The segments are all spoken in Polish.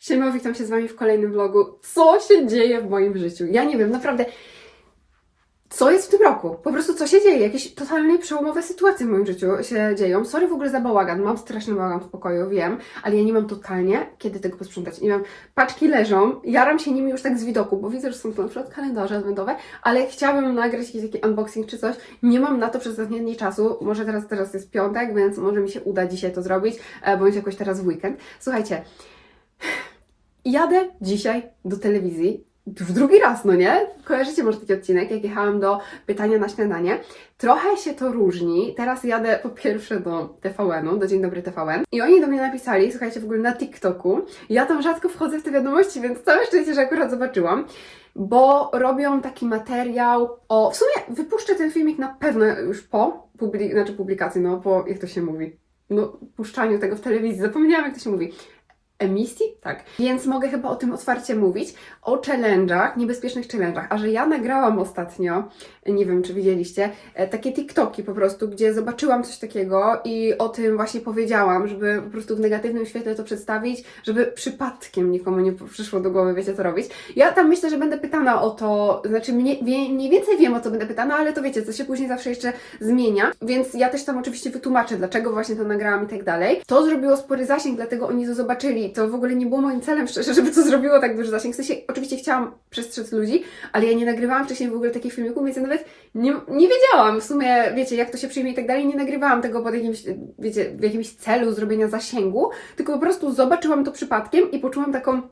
Siema, witam się z Wami w kolejnym vlogu. Co się dzieje w moim życiu? Ja nie wiem, naprawdę. Co jest w tym roku? Po prostu co się dzieje? Jakieś totalnie przełomowe sytuacje w moim życiu się dzieją. Sorry w ogóle za bałagan. Mam straszny bałagan w pokoju, wiem, ale ja nie mam totalnie kiedy tego posprzątać. Nie wiem, paczki leżą, jaram się nimi już tak z widoku, bo widzę, że są to na przykład kalendarze adwentowe, ale chciałabym nagrać jakiś taki unboxing czy coś. Nie mam na to przez ostatnie czasu. Może teraz, teraz jest piątek, więc może mi się uda dzisiaj to zrobić, e, bądź jakoś teraz w weekend. Słuchajcie, Jadę dzisiaj do telewizji. Już drugi raz, no nie? Kojarzycie może taki odcinek, jak jechałam do pytania na śniadanie. Trochę się to różni. Teraz jadę po pierwsze do TVN-u, do Dzień Dobry TVN. I oni do mnie napisali, słuchajcie, w ogóle na TikToku. Ja tam rzadko wchodzę w te wiadomości, więc całe szczęście, że akurat zobaczyłam. Bo robią taki materiał o... W sumie wypuszczę ten filmik na pewno już po znaczy publikacji, no po... jak to się mówi? No, puszczaniu tego w telewizji. Zapomniałam, jak to się mówi emisji? Tak. Więc mogę chyba o tym otwarcie mówić, o challenge'ach, niebezpiecznych challenge'ach. A że ja nagrałam ostatnio, nie wiem czy widzieliście, e, takie TikToki po prostu, gdzie zobaczyłam coś takiego i o tym właśnie powiedziałam, żeby po prostu w negatywnym świetle to przedstawić, żeby przypadkiem nikomu nie przyszło do głowy, wiecie co robić. Ja tam myślę, że będę pytana o to, znaczy mniej, mniej więcej wiem o co będę pytana, ale to wiecie, co się później zawsze jeszcze zmienia, więc ja też tam oczywiście wytłumaczę, dlaczego właśnie to nagrałam i tak dalej. To zrobiło spory zasięg, dlatego oni to zobaczyli. To w ogóle nie było moim celem, szczerze, żeby to zrobiło tak duży zasięg. W sensie, oczywiście chciałam przestrzec ludzi, ale ja nie nagrywałam wcześniej w ogóle takich filmików, więc ja nawet nie, nie wiedziałam w sumie, wiecie, jak to się przyjmie i tak dalej. Nie nagrywałam tego pod jakimś, wiecie, w jakimś celu zrobienia zasięgu, tylko po prostu zobaczyłam to przypadkiem i poczułam taką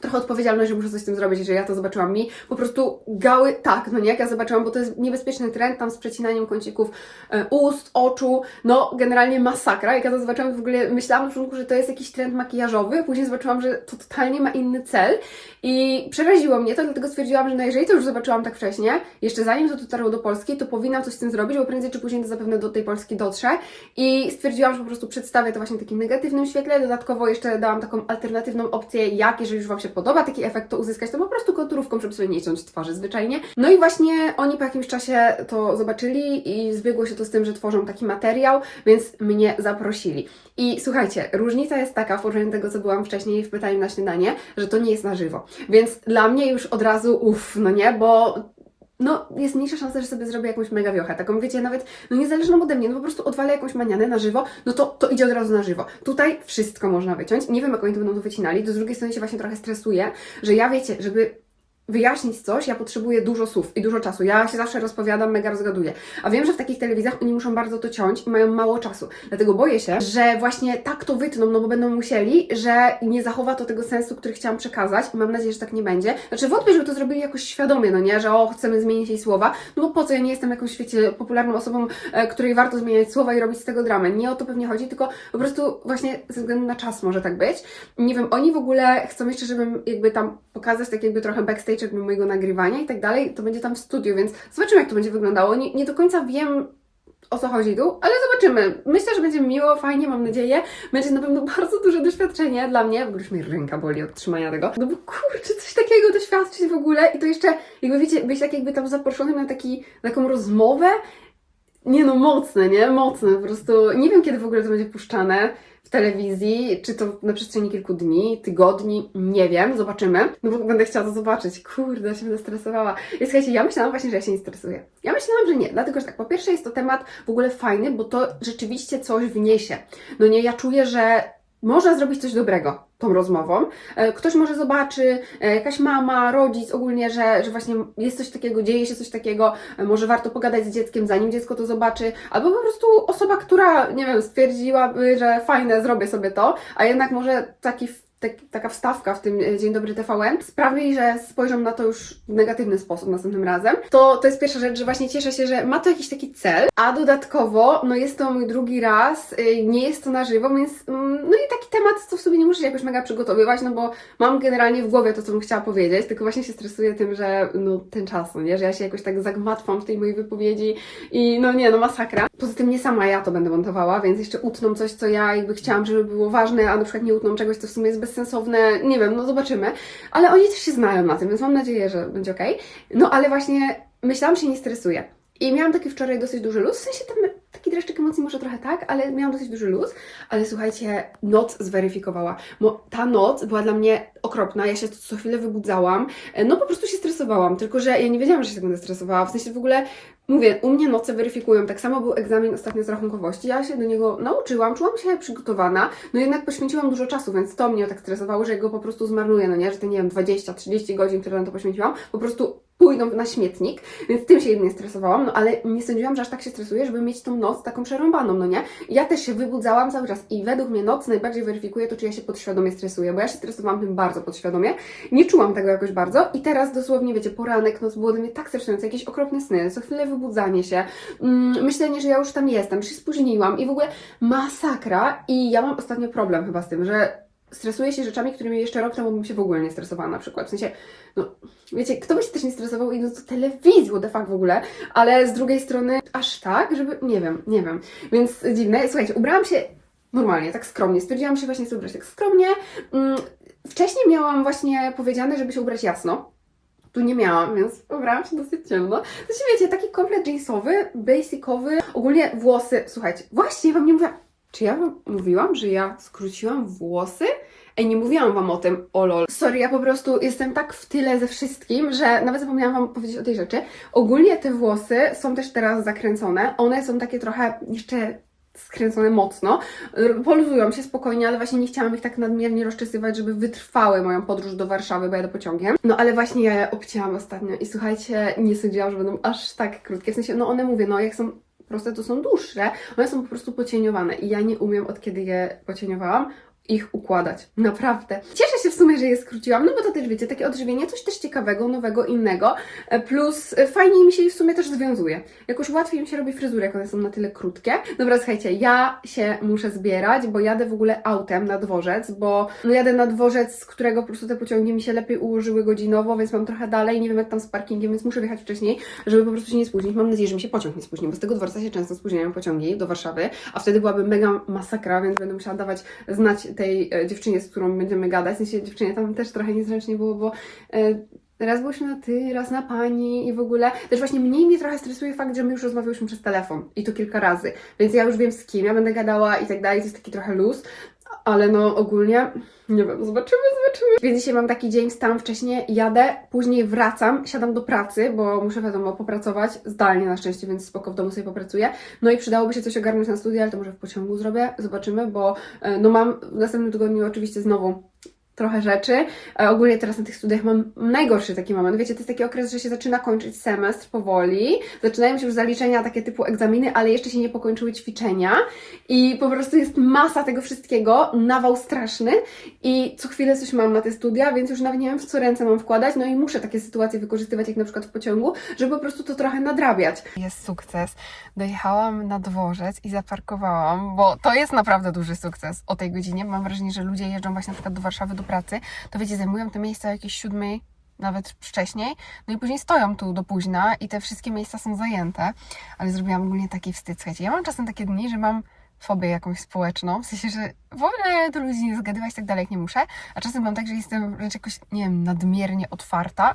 trochę odpowiedzialność, że muszę coś z tym zrobić, że ja to zobaczyłam mi. Po prostu gały, tak, no nie, jak ja zobaczyłam, bo to jest niebezpieczny trend, tam z przecinaniem kącików e, ust, oczu, no generalnie masakra. Jak ja to zobaczyłam, w ogóle myślałam na początku, że to jest jakiś trend makijażowy, później zobaczyłam, że to totalnie ma inny cel i przeraziło mnie to, dlatego stwierdziłam, że no jeżeli to już zobaczyłam tak wcześnie, jeszcze zanim to dotarło do Polski, to powinnam coś z tym zrobić, bo prędzej czy później to zapewne do tej Polski dotrze i stwierdziłam, że po prostu przedstawię to właśnie w takim negatywnym świetle, dodatkowo jeszcze dałam taką alternatywną opcję, jak jeżeli już Wam się podoba taki efekt, to uzyskać, to po prostu konturówką, żeby sobie nie ciąć twarzy zwyczajnie. No i właśnie oni po jakimś czasie to zobaczyli i zbiegło się to z tym, że tworzą taki materiał, więc mnie zaprosili. I słuchajcie, różnica jest taka w porównaniu do tego, co byłam wcześniej w pytaniu na śniadanie, że to nie jest na żywo. Więc dla mnie już od razu uff, no nie, bo no, jest mniejsza szansa, że sobie zrobię jakąś mega wiochę. Taką, wiecie, nawet, no niezależną ode mnie, no po prostu odwalę jakąś manianę na żywo, no to, to idzie od razu na żywo. Tutaj wszystko można wyciąć. Nie wiem, jak oni to będą to wycinali. Z drugiej strony się właśnie trochę stresuję, że ja, wiecie, żeby wyjaśnić coś, ja potrzebuję dużo słów i dużo czasu. Ja się zawsze rozpowiadam, mega rozgaduję. A wiem, że w takich telewizjach oni muszą bardzo to ciąć i mają mało czasu. Dlatego boję się, że właśnie tak to wytną, no bo będą musieli, że nie zachowa to tego sensu, który chciałam przekazać i mam nadzieję, że tak nie będzie. Znaczy wątpię, żeby to zrobili jakoś świadomie, no nie, że o, chcemy zmienić jej słowa, no bo po co, ja nie jestem jakąś, wiecie, popularną osobą, e, której warto zmieniać słowa i robić z tego dramę. Nie o to pewnie chodzi, tylko po prostu właśnie ze względu na czas może tak być. Nie wiem, oni w ogóle chcą jeszcze, żebym jakby tam pokazać tak jakby trochę backstage jakby mojego nagrywania i tak dalej, to będzie tam w studiu, więc zobaczymy jak to będzie wyglądało. Nie, nie do końca wiem o co chodzi tu, ale zobaczymy. Myślę, że będzie miło, fajnie, mam nadzieję. Będzie na pewno bardzo duże doświadczenie dla mnie. W ogóle już mi ręka boli od trzymania tego. No bo kurczę, coś takiego doświadczyć w ogóle i to jeszcze, jakby wiecie, być tak jakby tam zaproszonym na taki, taką rozmowę. Nie no, mocne, nie? Mocne, po prostu nie wiem kiedy w ogóle to będzie puszczane w telewizji, czy to na przestrzeni kilku dni, tygodni, nie wiem, zobaczymy. No bo będę chciała to zobaczyć. Kurde, się będę stresowała. I słuchajcie, ja myślałam właśnie, że ja się nie stresuję. Ja myślałam, że nie, dlatego że tak, po pierwsze jest to temat w ogóle fajny, bo to rzeczywiście coś wniesie. No nie, ja czuję, że można zrobić coś dobrego tą rozmową. E, Ktoś może zobaczy, e, jakaś mama, rodzic ogólnie, że, że właśnie jest coś takiego, dzieje się coś takiego, e, może warto pogadać z dzieckiem, zanim dziecko to zobaczy, albo po prostu osoba, która, nie wiem, stwierdziłaby, że fajne, zrobię sobie to, a jednak może taki tak, taka wstawka w tym e, Dzień Dobry TVN sprawi, że spojrzą na to już w negatywny sposób następnym razem. To, to jest pierwsza rzecz, że właśnie cieszę się, że ma to jakiś taki cel, a dodatkowo, no jest to mój drugi raz, y, nie jest to na żywo, więc mm, no i taki temat, co w sobie nie muszę się jakoś mega przygotowywać, no bo mam generalnie w głowie to, co bym chciała powiedzieć, tylko właśnie się stresuję tym, że no ten czas, no nie, że ja się jakoś tak zagmatwam w tej mojej wypowiedzi i no nie, no masakra. Poza tym nie sama ja to będę montowała, więc jeszcze utną coś, co ja jakby chciałam, żeby było ważne, a na przykład nie utną czegoś, co w sumie jest bezsensowne, nie wiem, no zobaczymy. Ale oni też się znają na tym, więc mam nadzieję, że będzie ok. No ale właśnie myślałam, że się nie stresuję. I miałam taki wczoraj dosyć duży luz, w sensie tam taki dreszczyk emocji może trochę tak, ale miałam dosyć duży luz. Ale słuchajcie, noc zweryfikowała. Bo ta noc była dla mnie okropna, ja się co chwilę wybudzałam. E, No po prostu się stresowałam, tylko że ja nie wiedziałam, że się tak będę stresowała. W sensie w ogóle, mówię, u mnie noce weryfikują. Tak samo był egzamin ostatnio z rachunkowości. Ja się do niego nauczyłam, czułam się przygotowana, no jednak poświęciłam dużo czasu, więc to mnie tak stresowało, że go po prostu zmarnuję, no nie, że te nie wiem, 20-30 godzin, które na to poświęciłam, po prostu pójdą na śmietnik, więc tym się jedynie stresowałam, no ale nie sądziłam, że aż tak się stresuję, żeby mieć tą noc taką przerąbaną, no nie? Ja też się wybudzałam cały czas i według mnie noc najbardziej weryfikuje to, czy ja się podświadomie stresuję, bo ja się stresowałam tym bardzo podświadomie, nie czułam tego jakoś bardzo i teraz dosłownie, wiecie, poranek, noc było dla mnie tak stresujące, jakieś okropne sny, co chwilę wybudzanie się, mm, myślenie, że ja już tam jestem, że się spóźniłam i w ogóle masakra i ja mam ostatnio problem chyba z tym, że stresuję się rzeczami, którymi jeszcze rok temu bym się w ogóle nie stresowała na przykład. W sensie, no wiecie, kto by się też nie stresował idąc do telewizji, what the fuck w ogóle, ale z drugiej strony aż tak, żeby, nie wiem, nie wiem. Więc dziwne. Słuchajcie, ubrałam się normalnie, tak skromnie. Stwierdziłam się właśnie, chcę ubrać tak skromnie. Mm, Wcześniej miałam właśnie powiedziane, żeby się ubrać jasno. Tu nie miałam, więc ubrałam się dosyć ciemno. To się wiecie, taki komplet jeansowy, basicowy. Ogólnie włosy, słuchajcie, właśnie wam nie mówiłam. Czy ja wam mówiłam, że ja skróciłam włosy? Ej, nie mówiłam wam o tym, o lol. Sorry, ja po prostu jestem tak w tyle ze wszystkim, że nawet zapomniałam wam powiedzieć o tej rzeczy. Ogólnie te włosy są też teraz zakręcone. One są takie trochę jeszcze skręcone mocno. Poluzują się spokojnie, ale właśnie nie chciałam ich tak nadmiernie rozczesywać, żeby wytrwały moją podróż do Warszawy, bo jadę pociągiem. No ale właśnie ja je obcięłam ostatnio i słuchajcie, nie sądziłam, że będą aż tak krótkie. W sensie, no one mówię, no jak są proste, to są dłuższe, one są po prostu pocieniowane. I ja nie umiem od kiedy je pocieniowałam ich układać. Naprawdę. Cieszę się w sumie, że je skróciłam, no bo to też wiecie, takie odżywienie, coś też ciekawego, nowego, innego. E, Plus e, fajniej mi się je w sumie też związuje. Jakoś łatwiej mi się robi fryzury, jak one są na tyle krótkie. Dobra, słuchajcie, ja się muszę zbierać, bo jadę w ogóle autem na dworzec, bo no jadę na dworzec, z którego po prostu te pociągi mi się lepiej ułożyły godzinowo, więc mam trochę dalej, nie wiem jak tam z parkingiem, więc muszę wjechać wcześniej, żeby po prostu się nie spóźnić. Mam nadzieję, że mi się pociąg nie spóźni, bo z tego dworca się często spóźniają pociągi do Warszawy, a wtedy byłaby mega masakra, więc będę musiała dawać znać tej e, dziewczynie, z którą będziemy gadać. W sensie dziewczynie tam też trochę niezręcznie było, bo e, raz byłyśmy na ty, raz na pani i w ogóle. Też właśnie mniej mnie trochę stresuje fakt, że my już rozmawiałyśmy przez telefon i to kilka razy, więc ja już wiem z kim ja będę gadała i tak dalej, to jest taki trochę luz. Ale no ogólnie, nie wiem, zobaczymy, zobaczymy. Więc dzisiaj mam taki dzień, stałam wcześniej, jadę, później wracam, siadam do pracy, bo muszę wiadomo popracować, zdalnie na szczęście, więc spoko w domu sobie popracuję. No i przydałoby się coś ogarnąć na studia, ale to może w pociągu zrobię, zobaczymy, bo e, no mam w następnym tygodniu oczywiście znowu trochę rzeczy. E, Ogólnie teraz na tych studiach mam najgorszy taki moment. Wiecie, to jest taki okres, że się zaczyna kończyć semestr powoli. Zaczynają się już zaliczenia takie typu egzaminy, ale jeszcze się nie pokończyły ćwiczenia. I po prostu jest masa tego wszystkiego, nawał straszny. I co chwilę coś mam na te studia, więc już nawet nie wiem, w co ręce mam wkładać. No i muszę takie sytuacje wykorzystywać, jak na przykład w pociągu, żeby po prostu to trochę nadrabiać. Jest sukces. Dojechałam na dworzec i zaparkowałam, bo to jest naprawdę duży sukces o tej godzinie. Mam wrażenie, że ludzie jeżdżą właśnie na przykład do Warszawy do pracy, to wiecie, zajmują te miejsca o jakiejś siódmej, nawet wcześniej, no i później stoją tu do późna i te wszystkie miejsca są zajęte, ale zrobiłam ogólnie taki wstyd. Słuchajcie, ja mam czasem takie dni, że mam fobię jakąś społeczną, w sensie, że w ogóle do ludzi nie zgadywać i tak dalej, jak nie muszę, a czasem mam tak, że jestem wręcz jakoś, nie wiem, nadmiernie otwarta.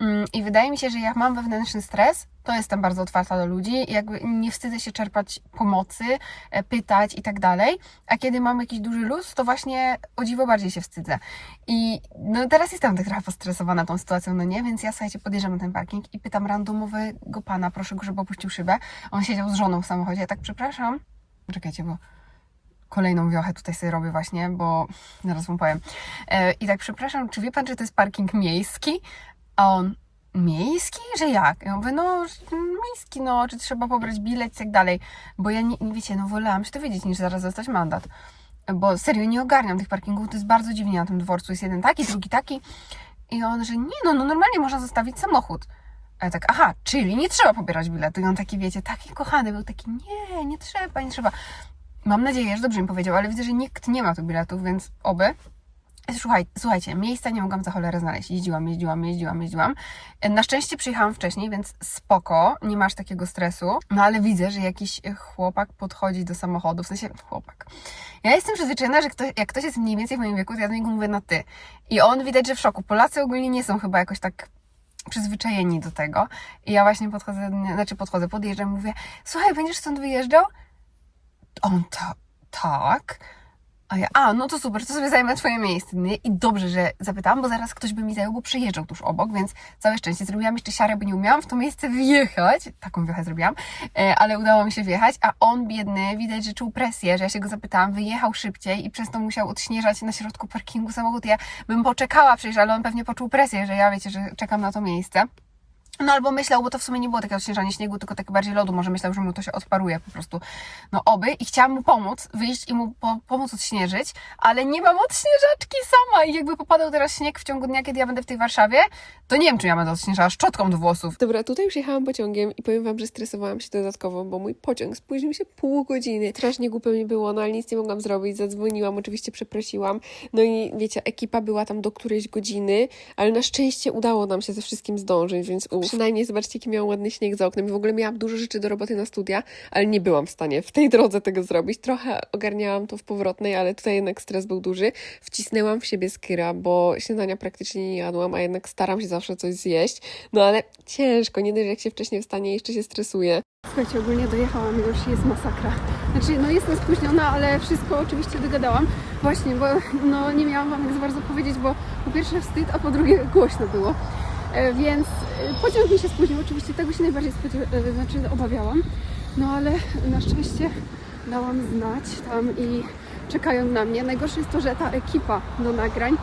Mm, i wydaje mi się, że jak mam wewnętrzny stres, to jestem bardzo otwarta do ludzi. I jakby nie wstydzę się czerpać pomocy, e, pytać i tak dalej, a kiedy mam jakiś duży luz, to właśnie o dziwo bardziej się wstydzę. I no teraz jestem tak trochę postresowana tą sytuacją, no nie, więc ja słuchajcie, podjeżdżam na ten parking i pytam randomowego pana, proszę go, żeby opuścił szybę. On siedział z żoną w samochodzie, ja tak przepraszam, czekajcie, bo kolejną wiochę tutaj sobie robię właśnie, bo zaraz wam powiem. E, I tak przepraszam, czy wie pan, czy to jest parking miejski? A on, miejski? Że jak? Ja mówię, no miejski, no, czy trzeba pobrać bilet i tak dalej. Bo ja nie, wiecie, no wolałam się to wiedzieć, niż zaraz dostać mandat. Bo serio nie ogarniam tych parkingów, to jest bardzo dziwnie na tym dworcu. Jest jeden taki, drugi taki. I on, że nie, no, no normalnie można zostawić samochód. A ja tak, aha, czyli nie trzeba pobierać biletu. I on taki, wiecie, taki kochany był, taki, nie, nie trzeba, nie trzeba. Mam nadzieję, że dobrze mi powiedział, ale widzę, że nikt nie ma tu biletów, więc oby. Słuchaj, słuchajcie, miejsca nie mogłam za cholerę znaleźć. Jeździłam, jeździłam, jeździłam, jeździłam. Na szczęście przyjechałam wcześniej, więc spoko, nie masz takiego stresu. No ale widzę, że jakiś chłopak podchodzi do samochodu, w sensie chłopak. Ja jestem przyzwyczajona, że ktoś, jak ktoś jest mniej więcej w moim wieku, to ja do niego mówię na ty. I on widać, że w szoku. Polacy ogólnie nie są chyba jakoś tak przyzwyczajeni do tego. I ja właśnie podchodzę, znaczy podchodzę, podjeżdżam, mówię, słuchaj, będziesz stąd wyjeżdżał? On ta, tak. A ja, a, no to super, to sobie zajmę twoje miejsce, nie? I dobrze, że zapytałam, bo zaraz ktoś by mi zajął, bo przyjeżdżał tuż obok, więc całe szczęście. Zrobiłam jeszcze siarę, bo nie umiałam w to miejsce wjechać. Taką wjechę zrobiłam, e, ale udało mi się wjechać, a on biedny, widać, że czuł presję, że ja się go zapytałam, wyjechał szybciej i przez to musiał odśnieżać na środku parkingu samochód. Ja bym poczekała przecież, ale on pewnie poczuł presję, że ja wiecie, że czekam na to miejsce. No albo myślał, bo to w sumie nie było takie odśnieżanie śniegu, tylko takie bardziej lodu, może myślał, że mu to się odparuje po prostu. No oby i chciałam mu pomóc, wyjść i mu po, pomóc odśnieżyć, ale nie mam odśnieżaczki sama i jakby popadał teraz śnieg w ciągu dnia, kiedy ja będę w tej Warszawie, to nie wiem, czy ja będę odśnieżała szczotką do włosów. Dobra, tutaj już jechałam pociągiem i powiem wam, że stresowałam się dodatkowo, bo mój pociąg spóźnił się pół godziny. Strasznie głupio mi było, no ale nic nie mogłam zrobić. Zadzwoniłam, oczywiście przeprosiłam. No i wiecie, ekipa była tam do którejś godziny, ale na szczęście udało nam się ze wszystkim zdążyć, więc uf. Przynajmniej zobaczcie, jaki miałam ładny śnieg za oknem. W ogóle miałam dużo rzeczy do roboty na studia, ale nie byłam w stanie w tej drodze tego zrobić. Trochę ogarniałam to w powrotnej, ale tutaj jednak stres był duży. Wcisnęłam w siebie skyra, bo śniadania praktycznie nie jadłam, a jednak staram się zawsze coś zjeść. No ale ciężko, nie dość, jak się wcześniej wstanie, jeszcze się stresuje. Słuchajcie, ogólnie dojechałam już jest masakra. Znaczy, no jestem spóźniona, ale wszystko oczywiście dogadałam. Właśnie, bo no, nie miałam Wam jak za bardzo powiedzieć, bo po pierwsze wstyd, a po drugie głośno było. E, więc e, pociąg mi się spóźnił, oczywiście tego się najbardziej e, znaczy obawiałam. No ale na szczęście dałam znać tam i czekają na mnie. Najgorsze jest to, że ta ekipa do nagrań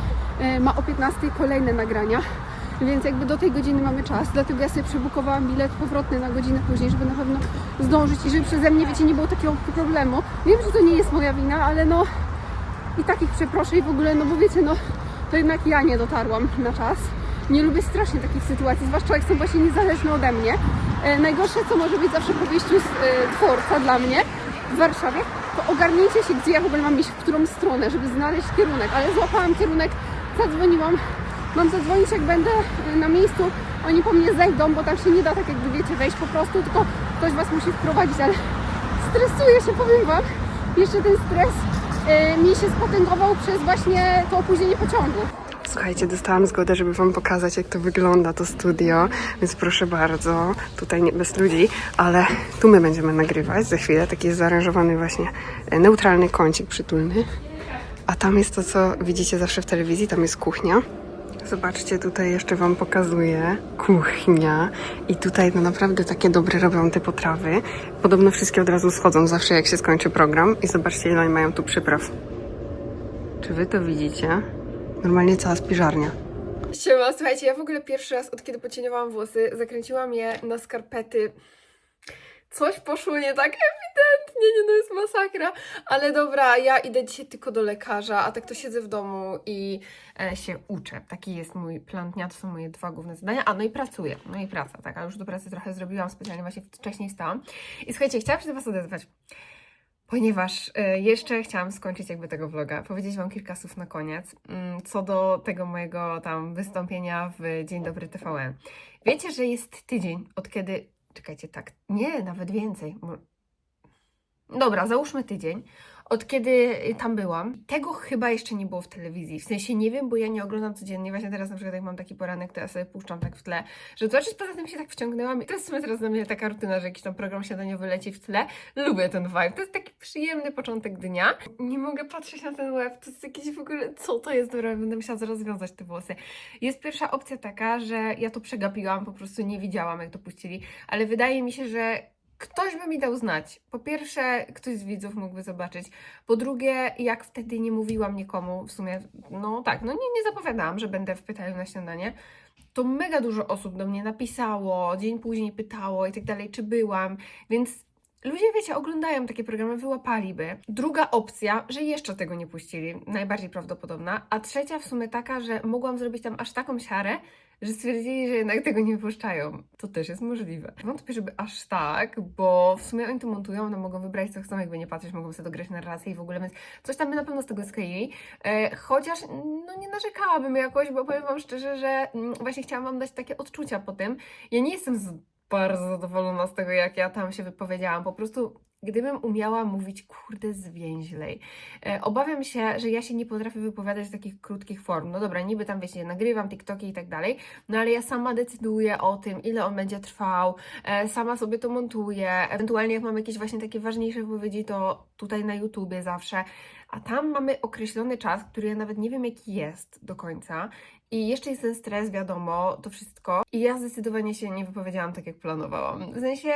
ma o 15 kolejne nagrania. Więc jakby do tej godziny mamy czas, dlatego ja sobie przebukowałam bilet powrotny na godzinę później, żeby na pewno zdążyć i żeby przeze mnie, wiecie, nie było takiego problemu. Wiem, że to nie jest moja wina, ale no i takich przeproszę i w ogóle, no bo wiecie, no to jednak ja nie dotarłam na czas. Nie lubię strasznie takich sytuacji, zwłaszcza jak są właśnie niezależne ode mnie. E, najgorsze, co może być zawsze po wyjściu z e, dworca dla mnie w Warszawie, to ogarnięcie się, gdzie ja w ogóle mam iść, w którą stronę, żeby znaleźć kierunek. Ale złapałam kierunek, zadzwoniłam, mam zadzwonić jak będę y, na miejscu, oni po mnie zejdą, bo tam się nie da tak jakby wiecie wejść po prostu, tylko ktoś was musi wprowadzić, ale stresuję się, powiem wam. Jeszcze ten stres mi się spotęgował przez właśnie to opóźnienie pociągu. Słuchajcie, dostałam zgodę, żeby Wam pokazać, jak to wygląda, to studio, więc proszę bardzo, tutaj nie bez ludzi, ale tu my będziemy nagrywać za chwilę. Taki jest zaaranżowany właśnie e, neutralny kącik przytulny. A tam jest to, co widzicie zawsze w telewizji, tam jest kuchnia. Zobaczcie, tutaj jeszcze Wam pokazuję kuchnia i tutaj no naprawdę takie dobre robią te potrawy. Podobno wszystkie od razu schodzą zawsze jak się skończy program i zobaczcie ile oni mają tu przypraw. Czy Wy to widzicie? Normalnie cała spiżarnia. Siema, słuchajcie, ja w ogóle pierwszy raz od kiedy pocieniowałam włosy, zakręciłam je na skarpety. Coś poszło nie tak ewidentnie, nie no jest masakra. Ale dobra, ja idę dzisiaj tylko do lekarza, a tak to siedzę w domu i e, się uczę. Taki jest mój plan dnia, to są moje dwa główne zadania. A no i pracuję, no i praca, tak, a już do pracy trochę zrobiłam, specjalnie właśnie wcześniej stałam. I słuchajcie, chciałam się do Was odezwać. Ponieważ e, jeszcze chciałam skończyć jakby tego vloga, powiedzieć Wam kilka słów na koniec, mm, co do tego mojego tam wystąpienia w Dzień Dobry TVN. Wiecie, że jest tydzień od kiedy, czekajcie, tak, nie, nawet więcej. Dobra, załóżmy tydzień, od kiedy tam byłam. Tego chyba jeszcze nie było w telewizji. W sensie nie wiem, bo ja nie oglądam codziennie. Właśnie teraz na przykład jak mam taki poranek, to ja sobie puszczam tak w tle, że zobaczyć, poza tym się tak wciągnęłam. I to jest w sumie teraz dla mnie taka rutyna, że jakiś tam program śniadaniowy leci w tle. Lubię ten vibe. To jest taki przyjemny początek dnia. Nie mogę patrzeć na ten łeb. To jest jakieś w ogóle, co to jest? Dobra, będę musiała zaraz związać te włosy. Jest pierwsza opcja taka, że ja to przegapiłam, po prostu nie widziałam, jak to puścili, ale wydaje mi się, że ktoś by mi dał znać. Po pierwsze, ktoś z widzów mógłby zobaczyć. Po drugie, jak wtedy nie mówiłam nikomu, w sumie, no tak, no nie, nie zapowiadałam, że będę w pytaniu na śniadanie, to mega dużo osób do mnie napisało, dzień później pytało i tak dalej, czy byłam, więc ludzie, wiecie, oglądają takie programy, wyłapaliby. Druga opcja, że jeszcze tego nie puścili, najbardziej prawdopodobna, a trzecia w sumie taka, że mogłam zrobić tam aż taką siarę, że stwierdzili, że jednak tego nie puszczają. To też jest możliwe. Wątpię, żeby aż tak, bo w sumie oni to montują, no mogą wybrać co chcą, jakby nie patrzeć, mogą sobie dograć narrację i w ogóle, więc coś tam by na pewno z tego skleili. E, chociaż, no nie narzekałabym jakoś, bo powiem Wam szczerze, że mm, właśnie chciałam Wam dać takie odczucia po tym. Ja nie jestem z bardzo zadowolona z tego, jak ja tam się wypowiedziałam. Po prostu gdybym umiała mówić kurde zwięźlej. E, obawiam się, że ja się nie potrafię wypowiadać z takich krótkich form. No dobra, niby tam wiecie, nagrywam TikToki i tak dalej, no ale ja sama decyduję o tym, ile on będzie trwał, e, sama sobie to montuję, ewentualnie jak mam jakieś właśnie takie ważniejsze wypowiedzi, to tutaj na YouTubie zawsze, a tam mamy określony czas, który ja nawet nie wiem jaki jest do końca i jeszcze jest ten stres, wiadomo, to wszystko i ja zdecydowanie się nie wypowiedziałam tak jak planowałam. W sensie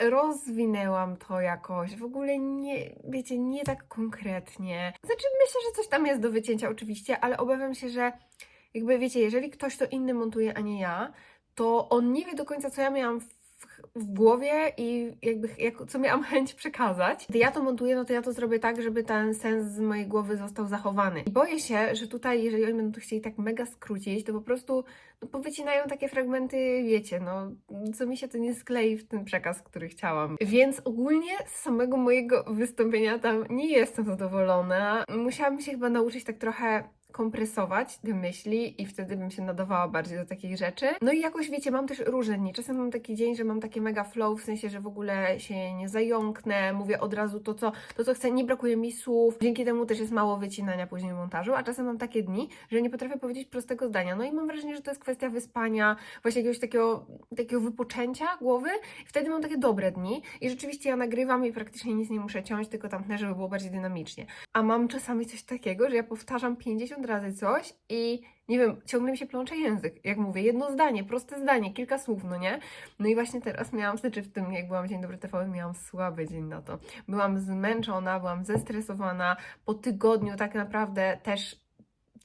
rozwinęłam to jakoś, w ogóle nie, wiecie, nie tak konkretnie. Znaczy myślę, że coś tam jest do wycięcia oczywiście, ale obawiam się, że jakby wiecie, jeżeli ktoś to inny montuje, a nie ja, to on nie wie do końca, co ja miałam w, w głowie i jakby jak, co miałam chęć przekazać. Gdy ja to montuję, no to ja to zrobię tak, żeby ten sens z mojej głowy został zachowany. I boję się, że tutaj, jeżeli oni będą to chcieli tak mega skrócić, to po prostu no, powycinają takie fragmenty, wiecie, no, co mi się to nie sklei w ten przekaz, który chciałam. Więc ogólnie z samego mojego wystąpienia tam nie jestem zadowolona. Musiałabym się chyba nauczyć tak trochę kompresować te myśli i wtedy bym się nadawała bardziej do takich rzeczy. No i jakoś wiecie, mam też różne dni. Czasem mam taki dzień, że mam takie mega flow, w sensie, że w ogóle się nie zająknę, mówię od razu to, co, to, co chcę, nie brakuje mi słów. Dzięki temu też jest mało wycinania później w montażu, a czasem mam takie dni, że nie potrafię powiedzieć prostego zdania. No i mam wrażenie, że to jest kwestia wyspania, właśnie jakiegoś takiego, takiego wypoczęcia głowy. I wtedy mam takie dobre dni i rzeczywiście ja nagrywam i praktycznie nic nie muszę ciąć, tylko tamtne, żeby było bardziej dynamicznie. A mam czasami coś takiego, że ja powtarzam 50 razy coś i nie wiem, ciągle mi się plącze język. Jak mówię, jedno zdanie, proste zdanie, kilka słów, no nie? No i właśnie teraz miałam, znaczy w tym, jak byłam Dzień Dobry TV, miałam słaby dzień na to. Byłam zmęczona, byłam zestresowana. Po tygodniu tak naprawdę też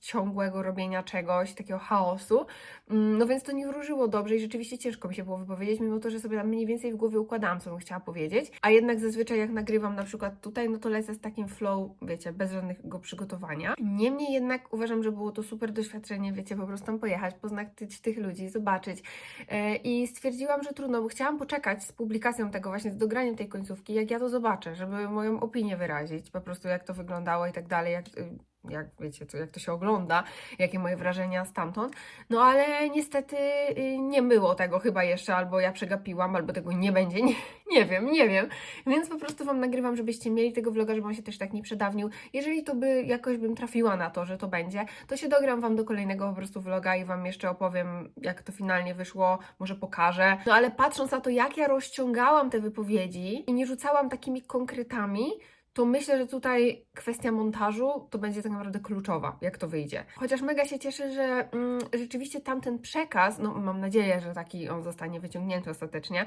ciągłego robienia czegoś, takiego chaosu. Mm, No więc to nie wróżyło dobrze i rzeczywiście ciężko mi się było wypowiedzieć, mimo to, że sobie tam mniej więcej w głowie układałam, co bym chciała powiedzieć. A jednak zazwyczaj jak nagrywam na przykład tutaj, no to lecę z takim flow, wiecie, bez żadnego przygotowania. Niemniej jednak uważam, że było to super doświadczenie, wiecie, po prostu tam pojechać, poznać tych ludzi, zobaczyć. E, I stwierdziłam, że trudno, bo chciałam poczekać z publikacją tego właśnie, z dograniem tej końcówki, jak ja to zobaczę, żeby moją opinię wyrazić, po prostu jak to wyglądało i tak dalej, jak jak wiecie, to, jak to się ogląda, jakie moje wrażenia stamtąd. No ale niestety y, nie było tego chyba jeszcze, albo ja przegapiłam, albo tego nie będzie, nie, nie wiem, nie wiem. Więc po prostu Wam nagrywam, żebyście mieli tego vloga, żeby on się też tak nie przedawnił. Jeżeli to by jakoś bym trafiła na to, że to będzie, to się dogram Wam do kolejnego po prostu vloga i Wam jeszcze opowiem, jak to finalnie wyszło, może pokażę. No ale patrząc na to, jak ja rozciągałam te wypowiedzi i nie rzucałam takimi konkretami, to myślę, że tutaj kwestia montażu to będzie tak naprawdę kluczowa, jak to wyjdzie. Chociaż mega się cieszę, że mm, rzeczywiście tamten przekaz, no mam nadzieję, że taki on zostanie wyciągnięty ostatecznie,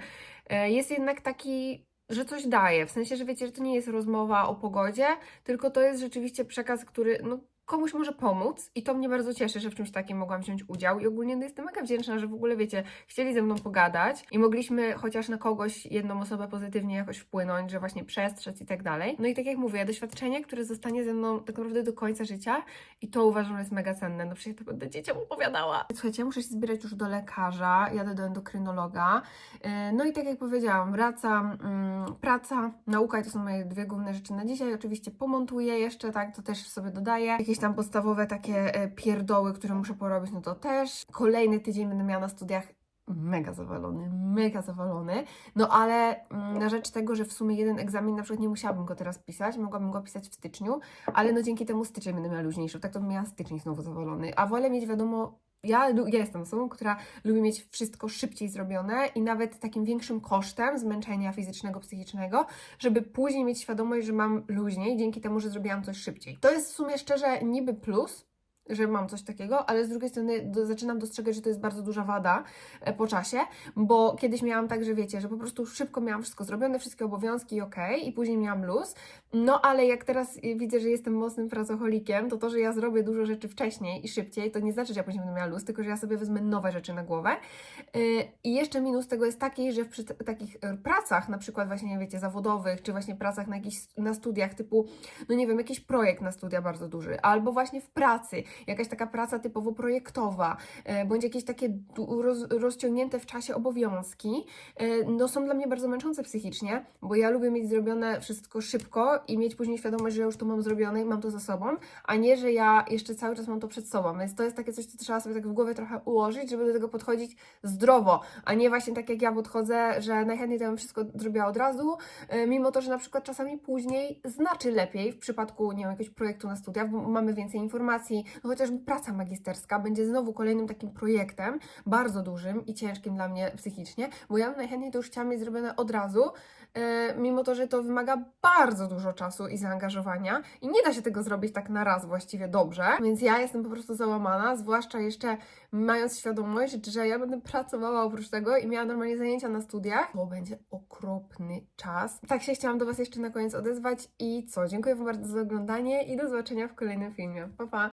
e, jest jednak taki że coś daje, w sensie, że wiecie, że to nie jest rozmowa o pogodzie, tylko to jest rzeczywiście przekaz, który no, komuś może pomóc i to mnie bardzo cieszy, że w czymś takim mogłam wziąć udział i ogólnie no, jestem mega wdzięczna, że w ogóle wiecie, chcieli ze mną pogadać i mogliśmy chociaż na kogoś, jedną osobę pozytywnie jakoś wpłynąć, że właśnie przestrzec i tak dalej. No i tak jak mówię, doświadczenie, które zostanie ze mną tak naprawdę do końca życia i to uważam, że jest mega cenne. No przecież to będę dzieciom opowiadała. Słuchajcie, muszę się zbierać już do lekarza, jadę do endokrynologa. Yy, No i tak jak powiedziałam, wracam, mm, praca, nauka i to są moje dwie główne rzeczy na dzisiaj. Oczywiście pomontuję jeszcze, tak, to też sobie dodaję. Jakieś tam podstawowe takie e, pierdoły, które muszę porobić, no to też. Kolejny tydzień będę miała na studiach mega zawalony, mega zawalony. No ale mm, na rzecz tego, że w sumie jeden egzamin na przykład nie musiałabym go teraz pisać, mogłabym go pisać w styczniu, ale no dzięki temu styczeń będę miała luźniejszy, tak to bym miała styczeń znowu zawalony. A wolę mieć wiadomo ja, ja jestem osobą, która lubi mieć wszystko szybciej zrobione i nawet takim większym kosztem zmęczenia fizycznego, psychicznego, żeby później mieć świadomość, że mam luźniej dzięki temu, że zrobiłam coś szybciej. To jest w sumie szczerze niby plus, że mam coś takiego, ale z drugiej strony do, zaczynam dostrzegać, że to jest bardzo duża wada e, po czasie, bo kiedyś miałam tak, że wiecie, że po prostu szybko miałam wszystko zrobione, wszystkie obowiązki okej, i później miałam luz, no ale jak teraz y, widzę, że jestem mocnym pracocholikiem, to to, że ja zrobię dużo rzeczy wcześniej i szybciej, to nie znaczy, że ja później będę miała luz, tylko że ja sobie wezmę nowe rzeczy na głowę. Yy, I jeszcze minus tego jest taki, że przy takich e, pracach, na przykład właśnie, wiecie, zawodowych, czy właśnie pracach na jakichś na studiach typu, no nie wiem, jakiś projekt na studia bardzo duży, albo właśnie w pracy, jakaś taka praca typowo projektowa, e, bądź jakieś takie roz, rozciągnięte w czasie obowiązki, e, no są dla mnie bardzo męczące psychicznie, bo ja lubię mieć zrobione wszystko szybko i mieć później świadomość, że już to mam zrobione i mam to za sobą, a nie, że ja jeszcze cały czas mam to przed sobą. Więc to jest takie coś, co trzeba sobie tak w głowie trochę ułożyć, żeby do tego podchodzić zdrowo, a nie właśnie tak jak ja podchodzę, że najchętniej to bym wszystko zrobiła od razu, e, mimo to, że na przykład czasami później znaczy lepiej w przypadku, nie wiem, jakiegoś projektu na studiach, bo mamy więcej informacji, no chociażby praca magisterska będzie znowu kolejnym takim projektem, bardzo dużym i ciężkim dla mnie psychicznie, bo ja najchętniej to już chciała mieć zrobione od razu, e, mimo to, że to wymaga bardzo dużo czasu i zaangażowania i nie da się tego zrobić tak na raz właściwie dobrze, więc ja jestem po prostu załamana, zwłaszcza jeszcze mając świadomość, że ja będę pracowała oprócz tego i miała normalnie zajęcia na studiach, to będzie okropny czas. Tak się chciałam do Was jeszcze na koniec odezwać i co? Dziękuję Wam bardzo za oglądanie i do zobaczenia w kolejnym filmie. Pa, pa!